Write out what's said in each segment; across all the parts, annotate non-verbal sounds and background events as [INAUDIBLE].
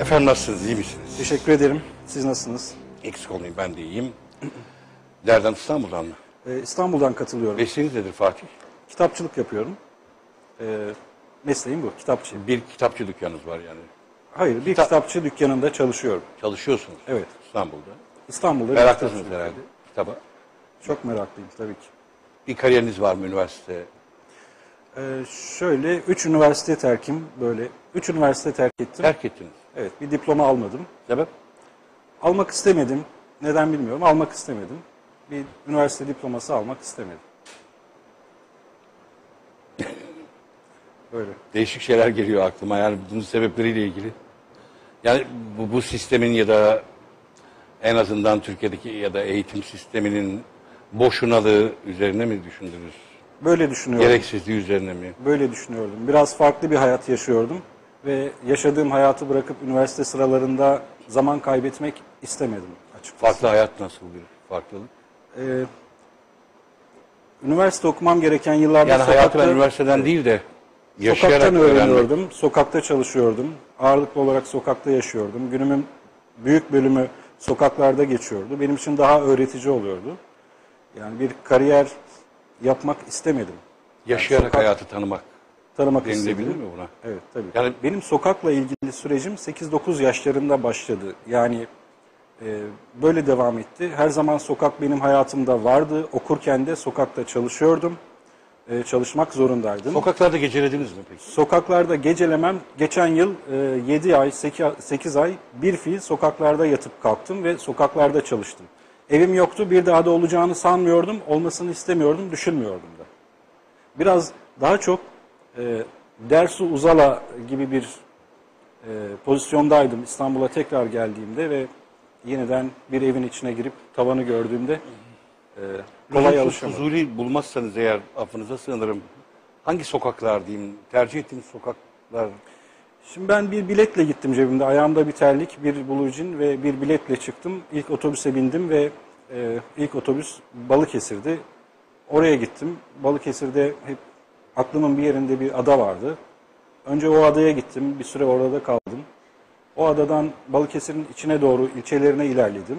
Efendim nasılsınız, iyi misiniz? Teşekkür ederim. Siz nasılsınız? Eksik olmayın, ben de iyiyim. [CLEARS THROAT] Nereden, İstanbul'dan mı? Ee, İstanbul'dan katılıyorum. Mesleğiniz nedir Fatih? Kitapçılık yapıyorum. Ee, mesleğim bu, kitapçı. Bir kitapçı dükkanınız var yani. Hayır, bir Kitap- kitapçı dükkanında çalışıyorum. Çalışıyorsunuz. Evet. İstanbul'da. İstanbul'da bir Meraklısınız kitapçı herhalde kitaba. dükkanı. Çok meraklıyım tabii ki. Bir kariyeriniz var mı üniversite? Ee, şöyle, üç üniversite terkim böyle. Üç üniversite terk ettim. Terk ettiniz. Evet, bir diploma almadım. Sebep? Almak istemedim. Neden bilmiyorum. Almak istemedim. Bir üniversite diploması almak istemedim. [LAUGHS] Böyle. Değişik şeyler geliyor aklıma yani bunun sebepleriyle ilgili. Yani bu, bu sistemin ya da en azından Türkiye'deki ya da eğitim sisteminin boşunalığı üzerine mi düşündünüz? Böyle düşünüyorum. Gereksizliği üzerine mi? Böyle düşünüyordum. Biraz farklı bir hayat yaşıyordum ve yaşadığım hayatı bırakıp üniversite sıralarında zaman kaybetmek istemedim açıkçası. Farklı hayat nasıl bir farklılık? Ee, üniversite okumam gereken yıllarda Yani hayatı sokakta, ben üniversiteden değil de yaşayarak sokaktan öğrenmek. öğreniyordum. Sokakta çalışıyordum. Ağırlıklı olarak sokakta yaşıyordum. Günümün büyük bölümü sokaklarda geçiyordu. Benim için daha öğretici oluyordu. Yani bir kariyer yapmak istemedim. Yaşayarak sokak- hayatı tanımak Tanımak istedim. mi buna? Evet tabii. Yani- benim sokakla ilgili sürecim 8-9 yaşlarında başladı. Yani e, böyle devam etti. Her zaman sokak benim hayatımda vardı. Okurken de sokakta çalışıyordum. E, çalışmak zorundaydım. Sokaklarda gecelediniz mi peki? Sokaklarda gecelemem geçen yıl e, 7 ay 8, 8 ay bir fiil sokaklarda yatıp kalktım ve sokaklarda çalıştım. Evim yoktu. Bir daha da olacağını sanmıyordum. Olmasını istemiyordum. Düşünmüyordum da. Biraz daha çok e, Dersu Uzala gibi bir e, pozisyondaydım İstanbul'a tekrar geldiğimde ve yeniden bir evin içine girip tavanı gördüğümde e, kolay alışamadım. Huzuri bulmazsanız eğer affınıza sığınırım. Hangi sokaklar diyeyim? Tercih ettiğiniz sokaklar Şimdi ben bir biletle gittim cebimde. Ayağımda bir terlik, bir bulucin ve bir biletle çıktım. İlk otobüse bindim ve e, ilk otobüs Balıkesir'di. Oraya gittim. Balıkesir'de hep aklımın bir yerinde bir ada vardı. Önce o adaya gittim. Bir süre orada kaldım. O adadan Balıkesir'in içine doğru ilçelerine ilerledim.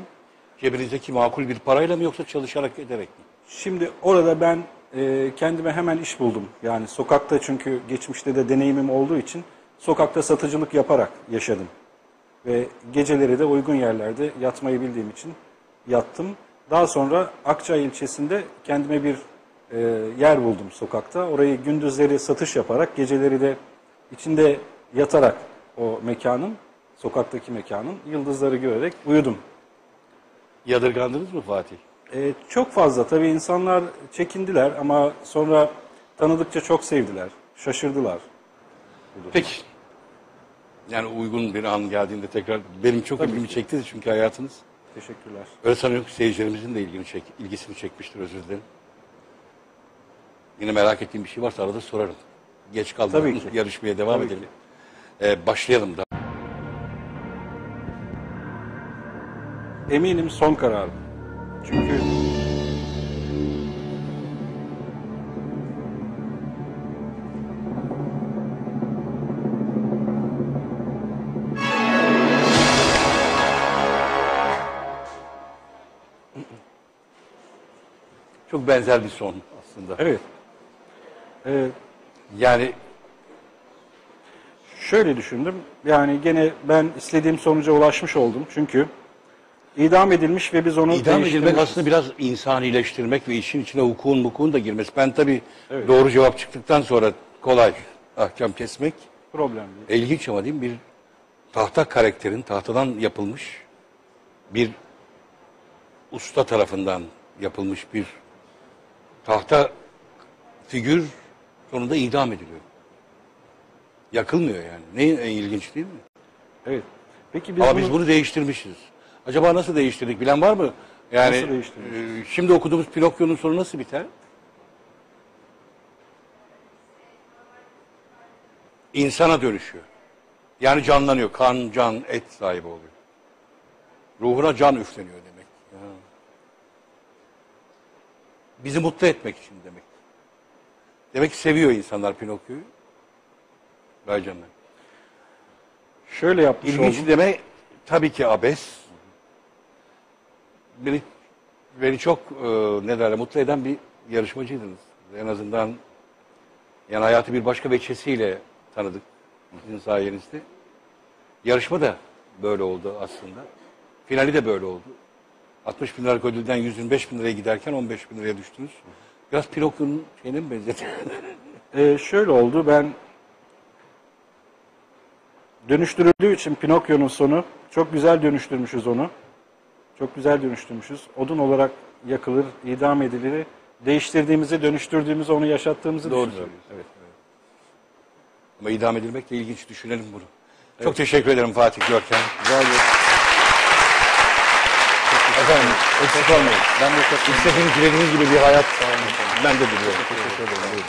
cebinizdeki makul bir parayla mı yoksa çalışarak ederek mi? Şimdi orada ben e, kendime hemen iş buldum. Yani sokakta çünkü geçmişte de deneyimim olduğu için sokakta satıcılık yaparak yaşadım. Ve geceleri de uygun yerlerde yatmayı bildiğim için yattım. Daha sonra Akçay ilçesinde kendime bir e, yer buldum sokakta. Orayı gündüzleri satış yaparak, geceleri de içinde yatarak o mekanın, sokaktaki mekanın yıldızları görerek uyudum. Yadırgandınız mı Fatih? Ee, çok fazla tabii insanlar çekindiler ama sonra tanıdıkça çok sevdiler, şaşırdılar. Peki. Yani uygun bir an geldiğinde tekrar benim çok Tabii ilgimi ki. çekti çünkü hayatınız. Teşekkürler. Öyle sanıyorum ki seyircilerimizin de ilgini çek, ilgisini çekmiştir özür dilerim. Yine merak ettiğim bir şey varsa arada sorarım. Geç. Tabii ki. Yarışmaya devam Tabii edelim. Ee, başlayalım da. Eminim son kararım. Çünkü Çok benzer bir son aslında. evet. Ee, Yani şöyle düşündüm. Yani gene ben istediğim sonuca ulaşmış oldum. Çünkü idam edilmiş ve biz onu idam edilmek aslında biraz insanileştirmek ve işin içine hukukun hukukun da girmesi. Ben tabii Evet. doğru cevap çıktıktan sonra kolay ahkam kesmek. problem değil. İlginç ama değil mi? Bir tahta karakterin tahtadan yapılmış bir usta tarafından yapılmış bir tahta figür sonunda idam ediliyor. Yakılmıyor yani. Ne en ilginç değil mi? Evet. Peki biz Ama bunu, biz bunu değiştirmişiz. Acaba nasıl değiştirdik bilen var mı? Yani Nasıl değiştirdik? e, şimdi okuduğumuz Pinokyo'nun sonu nasıl biter? İnsana dönüşüyor. Yani canlanıyor. Kan, can, et sahibi oluyor. Ruhuna can üfleniyor demek. Ya. Bizi mutlu etmek için demek. Demek ki seviyor insanlar Pinokyo'yu. Vay canına. Şöyle yapmış İlginç oldum. deme tabii ki abes. Beni beni çok e, ne derler mutlu eden bir yarışmacıydınız. En azından yani hayatı bir başka veçesiyle tanıdık sizin sayenizde. Yarışma da böyle oldu aslında. Finali de böyle oldu. 60 bin liralık ödülden 125 bin liraya giderken 15 bin liraya düştünüz. Biraz Pinokyo'nun şeyine mi benzedi? [LAUGHS] Ee, şöyle oldu. Ben dönüştürüldüğü için Pinokyo'nun sonu çok güzel dönüştürmüşüz onu. Çok güzel dönüştürmüşüz. Odun olarak yakılır, idam edilir. Değiştirdiğimizi, dönüştürdüğümüzü, onu yaşattığımızı Doğru düşünüyorum. söylüyorsun. Ama idam edilmek de ilginç. Düşünelim bunu. Çok teşekkür ederim Fatih Görkem. Rica ederim. Efendim eksik olmayın. Ben de çok dilediğiniz gibi bir hayat ben de diliyorum. Teşekkür ederim.